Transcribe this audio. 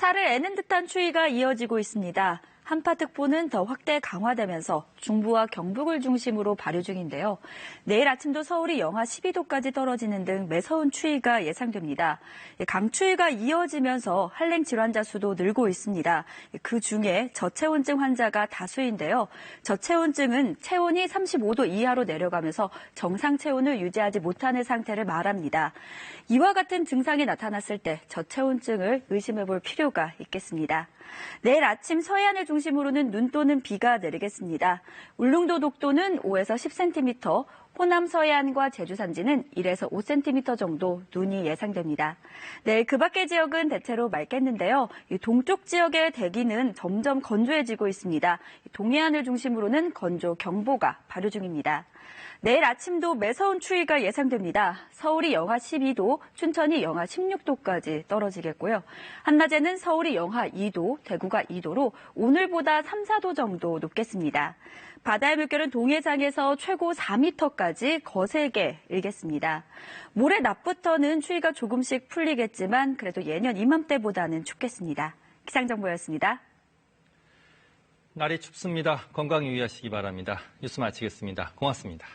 살을 애는 듯한 추위가 이어지고 있습니다. 한파특보는 더 확대 강화되면서 중부와 경북을 중심으로 발효 중인데요. 내일 아침도 서울이 영하 12도까지 떨어지는 등 매서운 추위가 예상됩니다. 강추위가 이어지면서 한랭 질환자 수도 늘고 있습니다. 그 중에 저체온증 환자가 다수인데요. 저체온증은 체온이 35도 이하로 내려가면서 정상 체온을 유지하지 못하는 상태를 말합니다. 이와 같은 증상이 나타났을 때 저체온증을 의심해 볼 필요가 있겠습니다. 내일 아침 서해안을 중심 으로는 눈 또는 비가 내리겠습니다. 울릉도 독도는 5에서 10cm, 호남 서해안과 제주 산지는 1에서 5cm 정도 눈이 예상됩니다. 내일 그 밖의 지역은 대체로 맑겠는데요. 동쪽 지역의 대기는 점점 건조해지고 있습니다. 동해안을 중심으로는 건조 경보가 발효 중입니다. 내일 아침도 매서운 추위가 예상됩니다. 서울이 영하 12도, 춘천이 영하 16도까지 떨어지겠고요. 한낮에는 서울이 영하 2도, 대구가 2도로 오늘보다 3, 4도 정도 높겠습니다. 바다의 물결은 동해상에서 최고 4m 까지 거세게 일겠습니다. 모레 낮부터는 추위가 조금씩 풀리겠지만 그래도 예년 이맘때보다는 춥겠습니다. 기상정보였습니다. 날이 춥습니다. 건강 유의하시기 바랍니다. 뉴스 마치겠습니다. 고맙습니다.